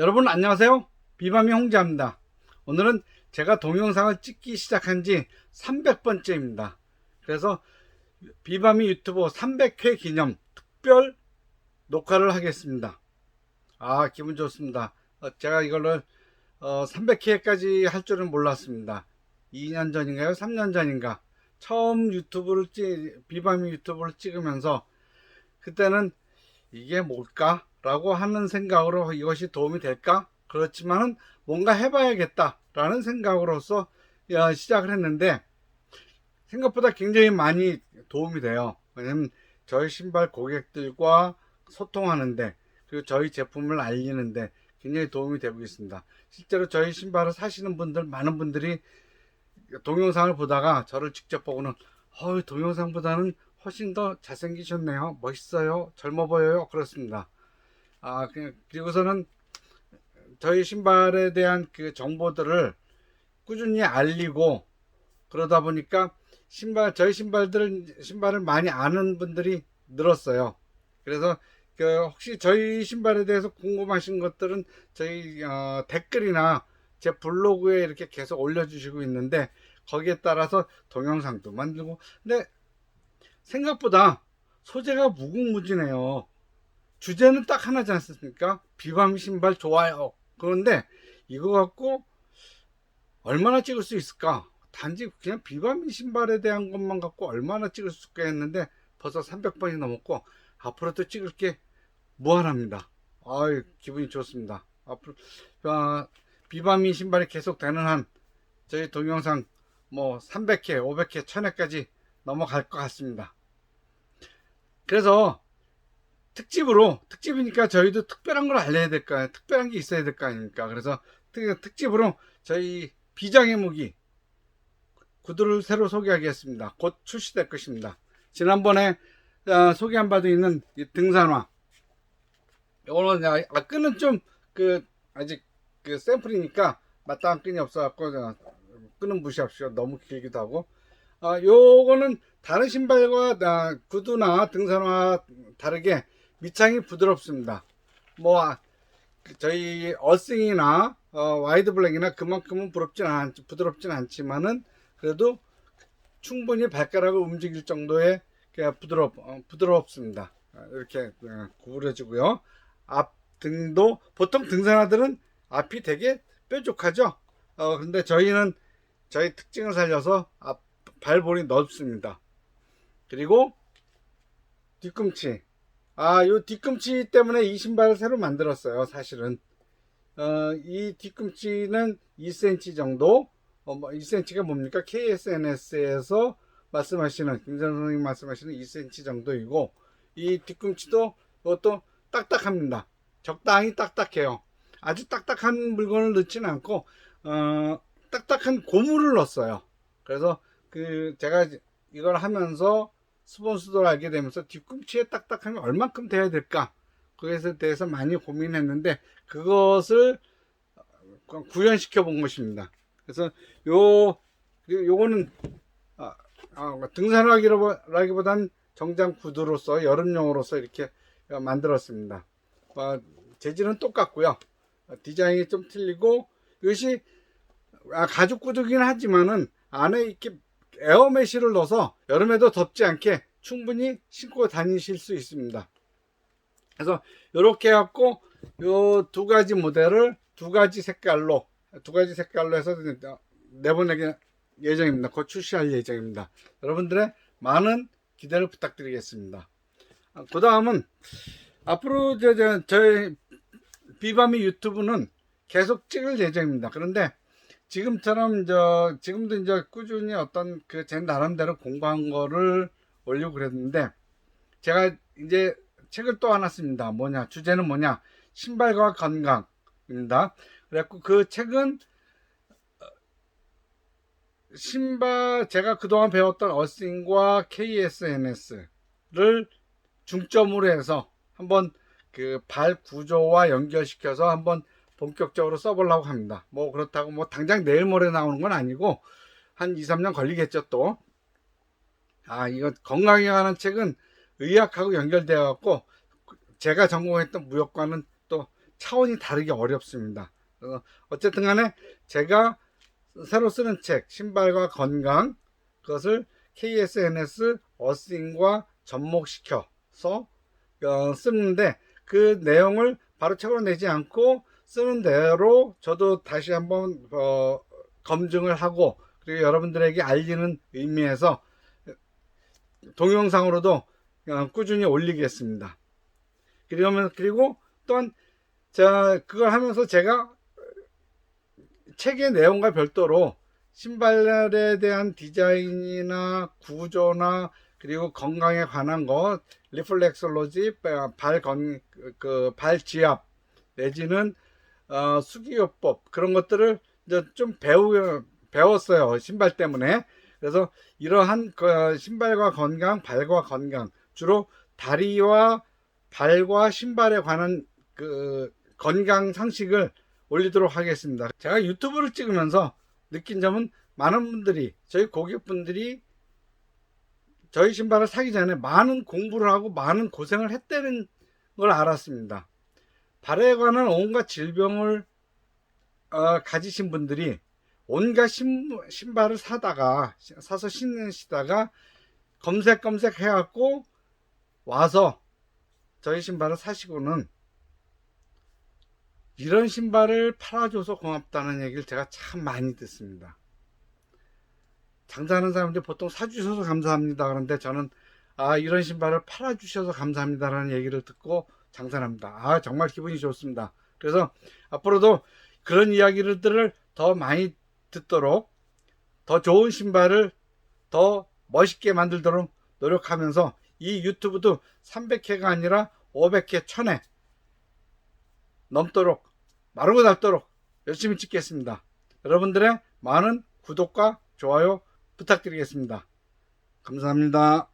여러분 안녕하세요. 비밤이 홍자입니다. 오늘은 제가 동영상을 찍기 시작한 지 300번째입니다. 그래서 비밤이 유튜브 300회 기념 특별 녹화를 하겠습니다. 아, 기분 좋습니다. 어, 제가 이거를 300회까지 할 줄은 몰랐습니다. 2년 전인가요? 3년 전인가? 처음 유튜브를 찍, 비밤이 유튜브를 찍으면서 그때는 이게 뭘까? 라고 하는 생각으로 이것이 도움이 될까? 그렇지만은 뭔가 해봐야겠다. 라는 생각으로서 어, 시작을 했는데 생각보다 굉장히 많이 도움이 돼요. 왜냐면 저희 신발 고객들과 소통하는데 그리고 저희 제품을 알리는데 굉장히 도움이 되고 있습니다. 실제로 저희 신발을 사시는 분들 많은 분들이 동영상을 보다가 저를 직접 보고는 어, 동영상보다는 훨씬 더 잘생기셨네요. 멋있어요. 젊어 보여요. 그렇습니다. 아, 그- 그리고서는 저희 신발에 대한 그 정보들을 꾸준히 알리고 그러다 보니까 신발, 저희 신발들, 신발을 많이 아는 분들이 늘었어요. 그래서 그 혹시 저희 신발에 대해서 궁금하신 것들은 저희 어, 댓글이나 제 블로그에 이렇게 계속 올려주시고 있는데 거기에 따라서 동영상도 만들고 근데 생각보다 소재가 무궁무진해요. 주제는 딱 하나지 않습니까? 비밤 신발 좋아요. 그런데 이거 갖고 얼마나 찍을 수 있을까? 단지 그냥 비밤 신발에 대한 것만 갖고 얼마나 찍을 수 있을까 했는데 벌써 300번이 넘었고 앞으로도 찍을 게 무한합니다. 아유 기분이 좋습니다. 앞으로 아, 비밤이 신발이 계속 되는 한 저희 동영상 뭐 300회, 500회, 1000회까지 넘어갈 것 같습니다. 그래서 특집으로 특집이니까 저희도 특별한 걸 알려야 될 거 아니에요. 특별한 게 있어야 될 거 아닙니까? 그래서 특, 특집으로 저희 비장의 무기 구두를 새로 소개하겠습니다. 곧 출시될 것입니다. 지난번에 어, 소개한 바도 있는 이 등산화. 이거는 아, 아, 끈은 좀 그 아직 그 샘플이니까 마땅한 끈이 없어갖고 어, 끈은 무시합시오. 너무 길기도 하고. 아, 요거는 다른 신발과 아, 구두나 등산화 다르게 밑창이 부드럽습니다. 뭐 아, 그 저희 어싱이나 어, 와이드 블랙이나 그만큼은 부럽진 않, 부드럽진 않지만은 그래도 충분히 발가락을 움직일 정도의 그 부드럽 어, 부드럽습니다. 아, 이렇게 어, 구부려지고요. 앞 등도 보통 등산화들은 앞이 되게 뾰족하죠. 어 근데 저희는 저희 특징을 살려서 앞 발볼이 넓습니다. 그리고 뒤꿈치. 아, 요 뒤꿈치 때문에 이 신발을 새로 만들었어요. 사실은. 어, 이 뒤꿈치는 2cm 정도. 어, 뭐 2cm가 뭡니까? KSNS에서 말씀하시는, 김선 선생님 말씀하시는 2cm 정도이고, 이 뒤꿈치도 이것도 딱딱합니다. 적당히 딱딱해요. 아주 딱딱한 물건을 넣지는 않고, 어, 딱딱한 고무를 넣었어요. 그래서 그 제가 이걸 하면서 스폰서를 알게 되면서 뒤꿈치에 딱딱함이 얼만큼 돼야 될까 그것에 대해서 많이 고민했는데 그것을 구현시켜 본 것입니다. 그래서 요 요거는 아, 아, 등산화기라기보다는 정장 구두로서 여름용으로서 이렇게 만들었습니다. 어, 재질은 똑같고요. 어, 디자인이 좀 틀리고 이것이 아, 가죽 구두긴 하지만은 안에 이렇게 에어메쉬를 넣어서 여름에도 덥지 않게 충분히 신고 다니실 수 있습니다. 그래서 이렇게 해갖고 요두 가지 모델을 두 가지 색깔로 두 가지 색깔로 해서 내보내기 예정입니다. 곧 출시할 예정입니다. 여러분들의 많은 기대를 부탁드리겠습니다. 그 다음은 앞으로 저희 비밤이 유튜브는 계속 찍을 예정입니다. 그런데 지금처럼 저 지금도 이제 꾸준히 어떤 그 제 나름대로 공부한 거를 올리고 그랬는데 제가 이제 책을 또 하나 씁니다. 뭐냐 주제는 뭐냐 신발과 건강입니다. 그래갖고 그 책은 어, 신발 제가 그동안 배웠던 어싱과 KSNS를 중점으로 해서 한번 그 발 구조와 연결시켜서 한번 본격적으로 써보려고 합니다. 뭐 그렇다고 뭐 당장 내일 모레 나오는 건 아니고 한 2, 3년 걸리겠죠 또. 아 이거 건강에 관한 책은 의학하고 연결되어 갖고 제가 전공했던 무역과는 또 차원이 다르게 어렵습니다. 그래서 어쨌든 간에 제가 새로 쓰는 책 신발과 건강 그것을 KSNS 어싱과 접목시켜서 어, 쓰는데 그 내용을 바로 책으로 내지 않고 쓰는 대로 저도 다시 한번 어, 검증을 하고 그리고 여러분들에게 알리는 의미에서 동영상으로도 어, 꾸준히 올리겠습니다. 그러면 그리고 또한 자 그걸 하면서 제가 책의 내용과 별도로 신발에 대한 디자인이나 구조나 그리고 건강에 관한 것, 리플렉솔로지, 발건 그 발 지압 내지는 어, 수기요법 그런 것들을 이제 좀 배우 배웠어요 신발 때문에 그래서 이러한 그 신발과 건강, 발과 건강 주로 다리와 발과 신발에 관한 그 건강 상식을 올리도록 하겠습니다. 제가 유튜브를 찍으면서 느낀 점은 많은 분들이 저희 고객분들이 저희 신발을 사기 전에 많은 공부를 하고 많은 고생을 했다는 걸 알았습니다. 발에 관한 온갖 질병을 어, 가지신 분들이 온갖 신, 신발을 사다가 사서 신으시다가 검색 검색 해갖고 와서 저희 신발을 사시고는 이런 신발을 팔아줘서 고맙다는 얘기를 제가 참 많이 듣습니다. 장사하는 사람들이 보통 사주셔서 감사합니다. 그런데 저는 아 이런 신발을 팔아주셔서 감사합니다라는 얘기를 듣고 장사를 합니다. 아 정말 기분이 좋습니다. 그래서 앞으로도 그런 이야기들을 더 많이 듣도록 더 좋은 신발을 더 멋있게 만들도록 노력하면서 이 유튜브도 300회가 아니라 500회, 1000회 넘도록 마르고 닳도록 열심히 찍겠습니다. 여러분들의 많은 구독과 좋아요 부탁드리겠습니다. 감사합니다.